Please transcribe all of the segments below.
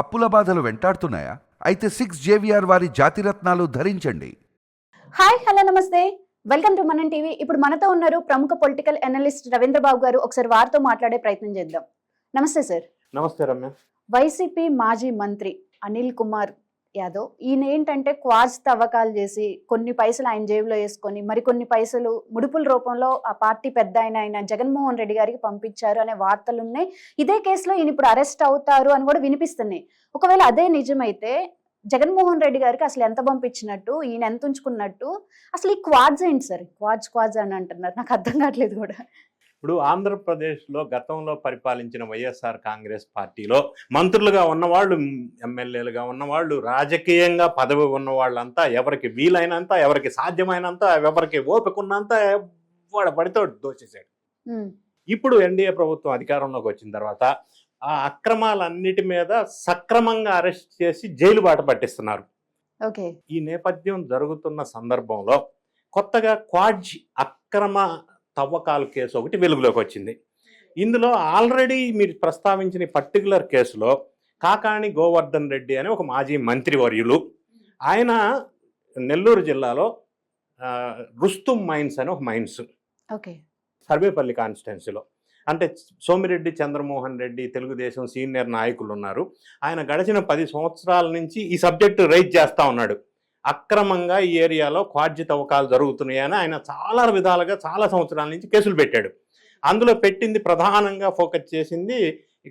అప్పుల బాధలు వెంటాడుతున్నాయా? అయితే సిక్స్ జేవిఆర్ వారి జాతిరత్నాలు ధరించండి. హాయ్ హలో నమస్తే. Welcome to Manam TV. ఇప్పుడు మనతో ఉన్నారు ప్రముఖ పొలిటికల్ అనలిస్ట్ రవీంద్ర బాబు గారు. ఒకసారి వారితో మాట్లాడే ప్రయత్నం చేద్దాం. నమస్తే సార్. నమస్తే రమ్య. వైసీపీ మాజీ మంత్రి అనిల్ కుమార్ యాదవ్ ఈయన ఏంటంటే క్వాజ్ తవ్వకాలు చేసి కొన్ని పైసలు ఆయన జేబులో వేసుకొని మరికొన్ని పైసలు ముడుపుల రూపంలో ఆ పార్టీ పెద్ద ఆయన ఆయన జగన్మోహన్ రెడ్డి గారికి పంపించారు అనే వార్తలు ఉన్నాయి ఇదే కేసులో ఈయన ఇప్పుడు అరెస్ట్ అవుతారు అని కూడా వినిపిస్తున్నాయి. ఒకవేళ అదే నిజమైతే జగన్మోహన్ రెడ్డి గారికి అసలు ఎంత పంపించినట్టు ఈయన ఎంత ఉంచుకున్నట్టు అసలు ఈ క్వాడ్స్ ఏంటి సార్? క్వాడ్స్ క్వాడ్స్ అని అంటున్నారు. నాకు అర్థం కావట్లేదు కూడా. ఇప్పుడు ఆంధ్రప్రదేశ్లో గతంలో పరిపాలించిన వైఎస్ఆర్ కాంగ్రెస్ పార్టీలో మంత్రులుగా ఉన్నవాళ్ళు ఎమ్మెల్యేలుగా ఉన్నవాళ్ళు రాజకీయంగా పదవి ఉన్న వాళ్ళంతా ఎవరికి వీలైనంత ఎవరికి సాధ్యమైనంత ఎవరికి ఓపిక ఉన్నంత వాడు పడితే దోచేశాడు. ఇప్పుడు ఎన్డీఏ ప్రభుత్వం అధికారంలోకి వచ్చిన తర్వాత ఆ అక్రమాలన్నిటి మీద సక్రమంగా అరెస్ట్ చేసి జైలు బాట పట్టిస్తున్నారు. ఈ నేపథ్యం జరుగుతున్న సందర్భంలో కొత్తగా క్వాడ్జ్ అక్రమ తవ్వకాల కేసు ఒకటి వెలుగులోకి వచ్చింది. ఇందులో ఆల్రెడీ మీరు ప్రస్తావించిన పర్టికులర్ కేసులో కాకాణి గోవర్ధన్ రెడ్డి అని ఒక మాజీ మంత్రివర్యులు ఆయన నెల్లూరు జిల్లాలో రుస్తుం మైన్స్ అని ఒక మైన్స్. ఓకే. సర్వేపల్లి కాన్స్టిట్యున్సీలో. అంటే సోమిరెడ్డి చంద్రమోహన్ రెడ్డి తెలుగుదేశం సీనియర్ నాయకులు ఉన్నారు. ఆయన గడిచిన పది సంవత్సరాల నుంచి ఈ సబ్జెక్టు రైజ్ చేస్తా ఉన్నాడు. అక్రమంగా ఈ ఏరియాలో క్వాడ్జి తవ్వకాలు జరుగుతున్నాయని ఆయన చాలా విధాలుగా చాలా సంవత్సరాల నుంచి కేసులు పెట్టాడు. అందులో పెట్టింది ప్రధానంగా ఫోకస్ చేసింది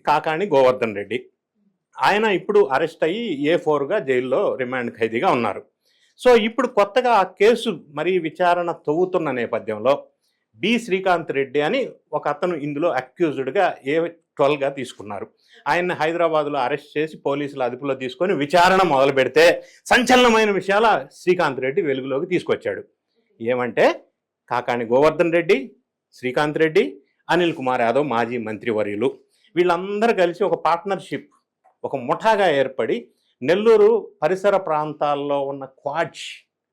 కాకాణి గోవర్ధన్ రెడ్డి. ఆయన ఇప్పుడు అరెస్ట్ అయ్యి ఏ ఫోర్గా జైల్లో రిమాండ్ ఖైదీగా ఉన్నారు. సో ఇప్పుడు కొత్తగా ఆ కేసు మరి విచారణ తవ్వుతున్న నేపథ్యంలో బి శ్రీకాంత్ రెడ్డి అని ఒక అతను ఇందులో అక్యూజ్డ్గా ఏ ట్వెల్వ్గా తీసుకున్నారు. ఆయన్ని హైదరాబాద్లో అరెస్ట్ చేసి పోలీసులు అదుపులో తీసుకొని విచారణ మొదలు పెడితే సంచలనమైన విషయాల శ్రీకాంత్ రెడ్డి వెలుగులోకి తీసుకొచ్చాడు. ఏమంటే కాకాని గోవర్ధన్ రెడ్డి శ్రీకాంత్ రెడ్డి అనిల్ కుమార్ యాదవ్ మాజీ మంత్రివర్యులు వీళ్ళందరూ కలిసి ఒక పార్ట్నర్షిప్ ఒక ముఠాగా ఏర్పడి నెల్లూరు పరిసర ప్రాంతాల్లో ఉన్న క్వాడ్జ్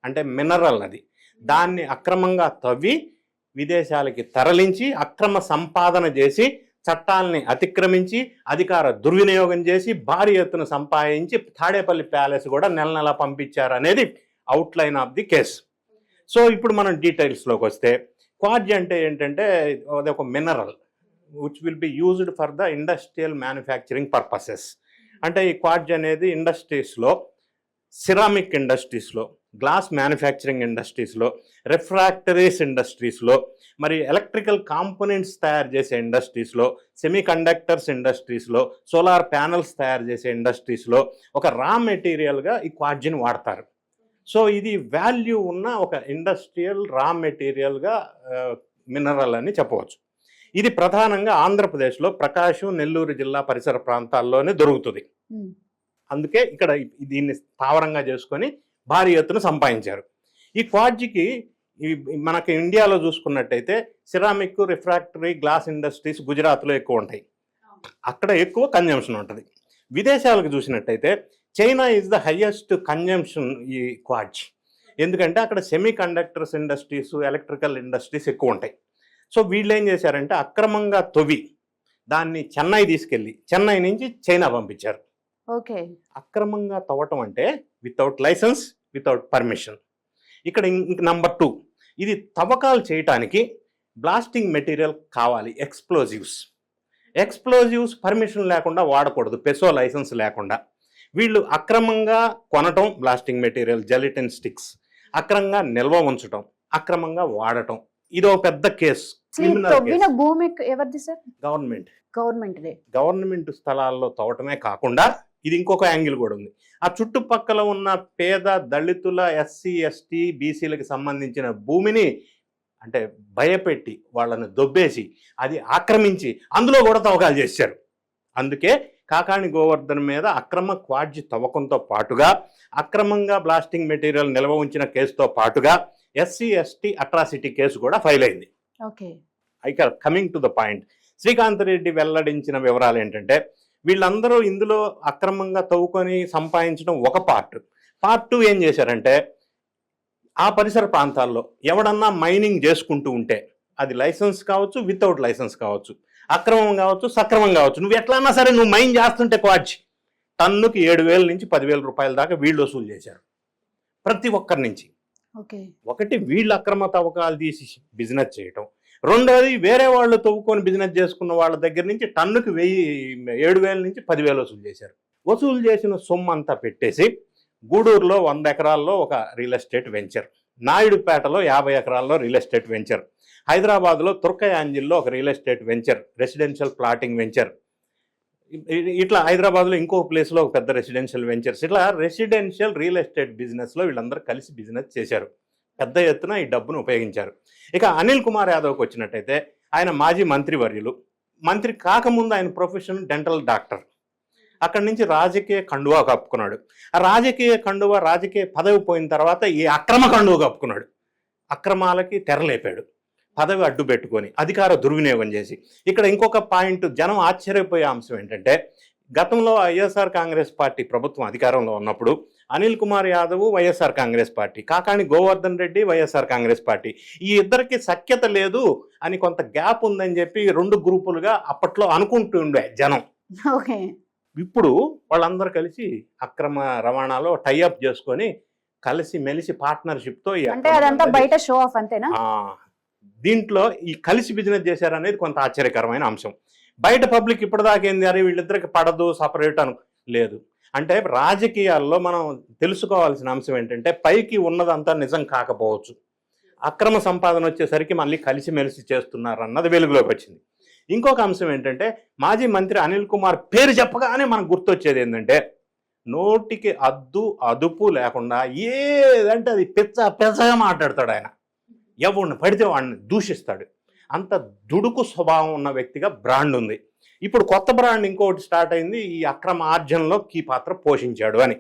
అంటే మినరల్ అది దాన్ని అక్రమంగా తవ్వి విదేశాలకి తరలించి అక్రమ సంపాదన చేసి చట్టాలని అతిక్రమించి అధికార దుర్వినియోగం చేసి భారీ ఎత్తున సంపాదించి తాడేపల్లి ప్యాలెస్ కూడా నెల నెల పంపించారు అనేది outline of the case so ఇప్పుడు మనం డీటెయిల్స్లోకి వస్తే క్వార్జ్ అంటే ఏంటంటే అది ఒక mineral which will be used for the industrial manufacturing purposes అంటే ఈ క్వార్జ్ అనేది ఇండస్ట్రీస్లో సిరామిక్ ఇండస్ట్రీస్లో గ్లాస్ మ్యానుఫ్యాక్చరింగ్ ఇండస్ట్రీస్లో రిఫ్రాక్టరీస్ ఇండస్ట్రీస్లో మరి ఎలక్ట్రికల్ కాంపోనెంట్స్ తయారు చేసే ఇండస్ట్రీస్లో సెమీ కండక్టర్స్ ఇండస్ట్రీస్లో సోలార్ ప్యానల్స్ తయారు చేసే ఇండస్ట్రీస్లో ఒక రా మెటీరియల్గా ఈ క్వాడ్జిని వాడతారు. సో ఇది వాల్యూ ఉన్న ఒక ఇండస్ట్రియల్ రా మెటీరియల్గా మినరల్ అని చెప్పవచ్చు. ఇది ప్రధానంగా ఆంధ్రప్రదేశ్లో ప్రకాశం నెల్లూరు జిల్లా పరిసర ప్రాంతాల్లోనే దొరుకుతుంది. అందుకే ఇక్కడ దీన్ని స్థావరంగా చేసుకొని భారీ ఎత్తున సంపాదించారు. ఈ క్వాడ్జికి మనకి ఇండియాలో చూసుకున్నట్టయితే సిరామిక్ రిఫ్రాక్టరీ గ్లాస్ ఇండస్ట్రీస్ గుజరాత్లో ఎక్కువ ఉంటాయి. అక్కడ ఎక్కువ కన్జంప్షన్ ఉంటుంది. విదేశాలకు చూసినట్టయితే China is the highest consumption ఈ క్వాడ్జ్. ఎందుకంటే అక్కడ semiconductors industries electrical industries ఎక్కువ ఉంటాయి. సో వీళ్ళు ఏం చేశారంటే అక్రమంగా తొవి దాన్ని చెన్నై తీసుకెళ్ళి చెన్నై నుంచి చైనా పంపించారు. ఓకే. అక్రమంగా తవ్వటం అంటే వితౌట్ లైసెన్స్ వితౌట్ పర్మిషన్ ఇక్కడ ఇంక నంబర్ టూ ఇది తవ్వకాలు చేయటానికి బ్లాస్టింగ్ మెటీరియల్ కావాలి ఎక్స్ప్లోజివ్స్ ఎక్స్ప్లోజివ్స్ పర్మిషన్ లేకుండా వాడకూడదు పెసో లైసెన్స్ లేకుండా. వీళ్ళు అక్రమంగా కొనటం బ్లాస్టింగ్ మెటీరియల్ జెలిటిన్ స్టిక్స్ అక్రమంగా నిల్వ ఉంచటం అక్రమంగా వాడటం. ఇది ఒక పెద్ద కేసు గవర్నమెంట్ గవర్నమెంట్ గవర్నమెంట్ స్థలాల్లో తవ్వటమే కాకుండా ఇది ఇంకొక యాంగిల్ కూడా ఉంది. ఆ చుట్టుపక్కల ఉన్న పేద దళితుల ఎస్సీ ఎస్టీ బీసీలకు సంబంధించిన భూమిని అంటే భయపెట్టి వాళ్ళని దొబ్బేసి అది ఆక్రమించి అందులో కూడా తవ్వకాలు చేశారు. అందుకే కాకాణి గోవర్ధన్ మీద అక్రమ క్వాడ్జి తవ్వకంతో పాటుగా అక్రమంగా బ్లాస్టింగ్ మెటీరియల్ నిల్వ ఉంచిన కేసుతో పాటుగా ఎస్సీ ఎస్టీ అట్రాసిటీ కేసు కూడా ఫైల్ అయింది. ఓకే. ఇక coming to the point. Srikanth Reddy వెల్లడించిన వివరాలు ఏంటంటే వీళ్ళందరూ ఇందులో అక్రమంగా తవ్వుకొని సంపాదించడం ఒక పార్ట్ పార్ట్ టూ ఏం చేశారంటే ఆ పరిసర ప్రాంతాల్లో ఎవడన్నా మైనింగ్ చేసుకుంటూ ఉంటే అది లైసెన్స్ కావచ్చు వితౌట్ లైసెన్స్ కావచ్చు అక్రమం కావచ్చు సక్రమం కావచ్చు నువ్వు ఎట్లన్నా సరే నువ్వు మైన్ చేస్తుంటే క్వాడ్జ్ టన్నుకి ఏడు వేల నుంచి పదివేల రూపాయల దాకా వీళ్ళు వసూలు చేశారు. ప్రతి ఒక్కరి నుంచి. ఒకటి వీళ్ళు అక్రమ తవ్వకాలు తీసి బిజినెస్ చేయటం. రెండోది వేరే వాళ్ళు తవ్వుకొని బిజినెస్ చేసుకున్న వాళ్ళ దగ్గర నుంచి టన్నుకి వెయ్యి ఏడు వేల నుంచి పదివేలు వసూలు చేశారు. వసూలు చేసిన సొమ్ము అంతా పెట్టేసి గూడూరులో వంద ఎకరాల్లో ఒక రియల్ ఎస్టేట్ వెంచర్ నాయుడుపేటలో యాభై ఎకరాల్లో రియల్ ఎస్టేట్ వెంచర్ హైదరాబాద్లో తుర్కయాంజిల్లో ఒక real estate venture residential plotting venture ఇట్లా హైదరాబాద్లో ఇంకో ప్లేస్లో ఒక పెద్ద రెసిడెన్షియల్ వెంచర్స్ ఇట్లా రెసిడెన్షియల్ రియల్ ఎస్టేట్ బిజినెస్లో వీళ్ళందరూ కలిసి బిజినెస్ చేశారు. పెద్ద ఎత్తున ఈ డబ్బును ఉపయోగించారు. ఇక అనిల్ కుమార్ యాదవ్కి వచ్చినట్టయితే ఆయన మాజీ మంత్రివర్యులు మంత్రి కాకముందు ఆయన ప్రొఫెషన్ డెంటల్ డాక్టర్. అక్కడి నుంచి రాజకీయ కండువా కప్పుకున్నాడు. ఆ రాజకీయ కండువా రాజకీయ పదవి పోయిన తర్వాత ఈ అక్రమ కండువా కప్పుకున్నాడు. అక్రమాలకి తెరలేపాడు. పదవి అడ్డు పెట్టుకొని అధికార దుర్వినియోగం చేసి. ఇక్కడ ఇంకొక పాయింట్ జనం ఆశ్చర్యపోయే అంశం ఏంటంటే గతంలో వైఎస్ఆర్ కాంగ్రెస్ పార్టీ ప్రభుత్వం అధికారంలో ఉన్నప్పుడు Anil Kumar Yadav YSR Congress party Kakani Govardhan Reddy YSR Congress party. ఈ ఇద్దరికి సఖ్యత లేదు అని కొంత గ్యాప్ ఉందని చెప్పి రెండు గ్రూపులుగా అప్పట్లో అనుకుంటుండే జనం. ఓకే. ఇప్పుడు వాళ్ళందరూ కలిసి అక్రమ రవాణాలో టైఅప్ చేసుకొని కలిసి మెలిసి అదంతా దందా బయట షో ఆఫ్ అంతేనా? దీంట్లో ఈ కలిసి బిజినెస్ చేశారనేది కొంత ఆశ్చర్యకరమైన అంశం. బయట పబ్లిక్ ఇప్పటిదాకా ఏంది? అని వీళ్ళిద్దరికి పడదు సపరేట్ అను. లేదు. అంటే రాజకీయాల్లో మనం తెలుసుకోవాల్సిన అంశం ఏంటంటే పైకి ఉన్నదంతా నిజం కాకపోవచ్చు. అక్రమ సంపాదన వచ్చేసరికి మళ్ళీ కలిసిమెలిసి చేస్తున్నారు అన్నది వెలుగులోకి వచ్చింది. ఇంకొక అంశం ఏంటంటే మాజీ మంత్రి అనిల్ కుమార్ పేరు చెప్పగానే మనకు గుర్తొచ్చేది ఏంటంటే నోటికి అద్దు అదుపు లేకుండా ఏదంటే అది పెచ్చ పెచ్చగా మాట్లాడతాడు ఆయన. ఎవరిని పడితే వాడిని దూషిస్తాడు. అంత దుడుకు స్వభావం ఉన్న వ్యక్తిగా బ్రాండ్ ఉంది. ఇప్పుడు కొత్త బ్రాండ్ ఇంకోటి స్టార్ట్ అయింది ఈ అక్రమ ఆర్జనలో కీ పాత్ర పోషించాడు అని.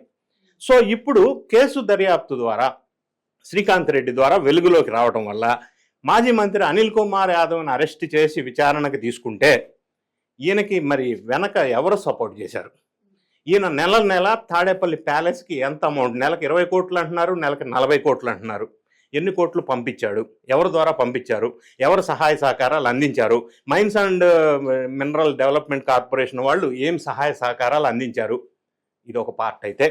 సో ఇప్పుడు కేసు దర్యాప్తు ద్వారా శ్రీకాంత్ రెడ్డి ద్వారా వెలుగులోకి రావడం వల్ల మాజీ మంత్రి అనిల్ కుమార్ యాదవ్ని అరెస్ట్ చేసి విచారణకు తీసుకుంటే ఈయనకి మరి వెనక ఎవరు సపోర్ట్ చేశారు? ఈయన నెల నెల తాడేపల్లి ప్యాలెస్కి ఎంత అమౌంట్? నెలకు ఇరవై కోట్లు అంటున్నారు నెలకు నలభై కోట్లు అంటున్నారు. ఎన్ని కోట్లు పంపించాడు? ఎవరి ద్వారా పంపించారు? ఎవరు సహాయ సహకారాలు అందించారు? Mines and mineral development corporation వాళ్ళు ఏం సహాయ సహకారాలు అందించారు? ఇది ఒక పార్ట్ అయితే.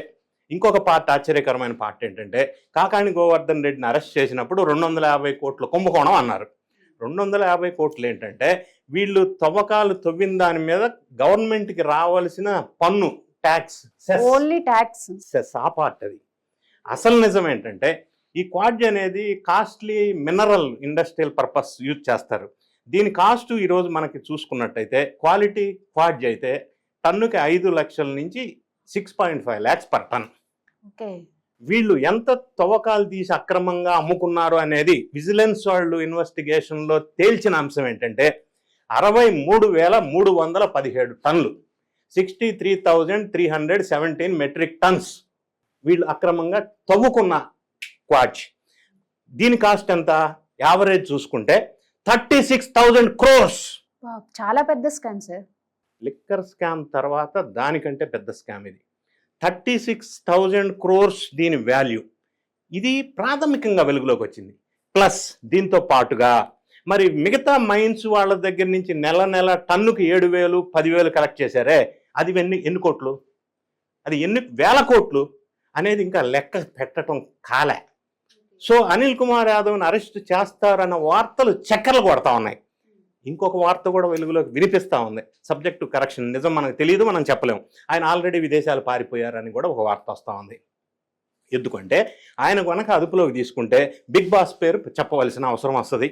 ఇంకొక పార్ట్ ఆశ్చర్యకరమైన పార్ట్ ఏంటంటే కాకాణి గోవర్ధన్ రెడ్డిని అరెస్ట్ చేసినప్పుడు రెండు వందల యాభై కోట్ల కుంభకోణం అన్నారు. రెండు వందల యాభై కోట్లు ఏంటంటే వీళ్ళు తవ్వకాలు తవ్విన దాని మీద గవర్నమెంట్కి రావాల్సిన పన్ను ట్యాక్స్ ఓన్లీ ట్యాక్స్. సెస్ ఆ పార్ట్ అది. అసలు నిజం ఏంటంటే ఈ క్వాడ్జ్ అనేది costly mineral industrial purpose use చేస్తారు. దీని కాస్ట్ ఈరోజు మనకి చూసుకున్నట్టయితే క్వాలిటీ క్వాడ్జ్ అయితే టన్నుకి ఐదు లక్షల నుంచి six point five lakhs per ton. వీళ్ళు ఎంత తవ్వకాలు తీసి అక్రమంగా అమ్ముకున్నారు అనేది విజిలెన్స్ వాళ్ళు ఇన్వెస్టిగేషన్లో తేల్చిన అంశం ఏంటంటే అరవై మూడు వేల మూడు వందల పదిహేడు టన్నులు sixty three thousand three hundred seventeen metric tons వీళ్ళు అక్రమంగా తవ్వుకున్న క్వాచ్ దీని కాస్ట్ ఎంత? యావరేజ్ చూసుకుంటే థర్టీ సిక్స్ థౌజండ్ క్రోర్స్. చాలా పెద్ద స్కామ్ సార్. లిక్కర్ స్కామ్ తర్వాత దానికంటే పెద్ద స్కామ్ ఇది. థర్టీ సిక్స్ థౌజండ్ క్రోర్స్ దీని వాల్యూ. ఇది ప్రాథమికంగా వెలుగులోకి వచ్చింది. ప్లస్ దీంతో పాటుగా మరి మిగతా మైన్స్ వాళ్ళ దగ్గర నుంచి నెల నెల టన్నుకి ఏడు వేలు పదివేలు కలెక్ట్ చేశారే. అది ఎన్ని ఎన్ని కోట్లు? అది ఎన్ని వేల కోట్లు? అనేది ఇంకా లెక్క పెట్టడం కాలే. సో అనిల్ కుమార్ యాదవ్ని అరెస్ట్ చేస్తారన్న వార్తలు చక్కర్లు కొడతా ఉన్నాయి. ఇంకొక వార్త కూడా వెలుగులోకి వినిపిస్తూ ఉంది. సబ్జెక్టు కరెక్షన్ నిజం మనకు తెలియదు మనం చెప్పలేము. ఆయన ఆల్రెడీ విదేశాలు పారిపోయారని కూడా ఒక వార్త వస్తూ ఉంది. ఎందుకంటే ఆయన కనుక అదుపులోకి తీసుకుంటే బిగ్ బాస్ పేరు చెప్పవలసిన అవసరం వస్తుంది.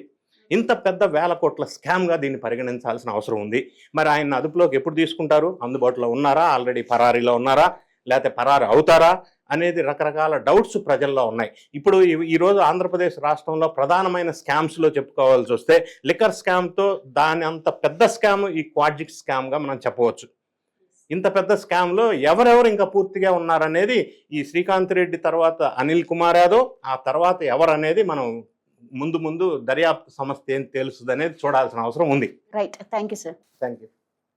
ఇంత పెద్ద వేల కోట్ల స్కామ్గా దీన్ని పరిగణించాల్సిన అవసరం ఉంది. మరి ఆయన అదుపులోకి ఎప్పుడు తీసుకుంటారు? అందుబాటులో ఉన్నారా? ఆల్రెడీ పరారీలో ఉన్నారా? లేకపోతే పరారు అవుతారా అనేది రకరకాల డౌట్స్ ప్రజల్లో ఉన్నాయి. ఇప్పుడు ఈరోజు ఆంధ్రప్రదేశ్ రాష్ట్రంలో ప్రధానమైన స్కామ్స్లో చెప్పుకోవాల్సి వస్తే లిక్కర్ స్కామ్తో దాని అంత పెద్ద స్కామ్ ఈ క్వాడ్జిక్ స్కామ్గా మనం చెప్పవచ్చు. ఇంత పెద్ద స్కామ్లో ఎవరెవరు ఇంకా పూర్తిగా ఉన్నారనేది ఈ శ్రీకాంత్ రెడ్డి తర్వాత అనిల్ కుమార్ యాదవ్ ఆ తర్వాత ఎవరు అనేది మనం ముందు ముందు దర్యాప్తు సంస్థ ఏం తెలుస్తుంది అనేది చూడాల్సిన అవసరం ఉంది. Right thank you sir thank you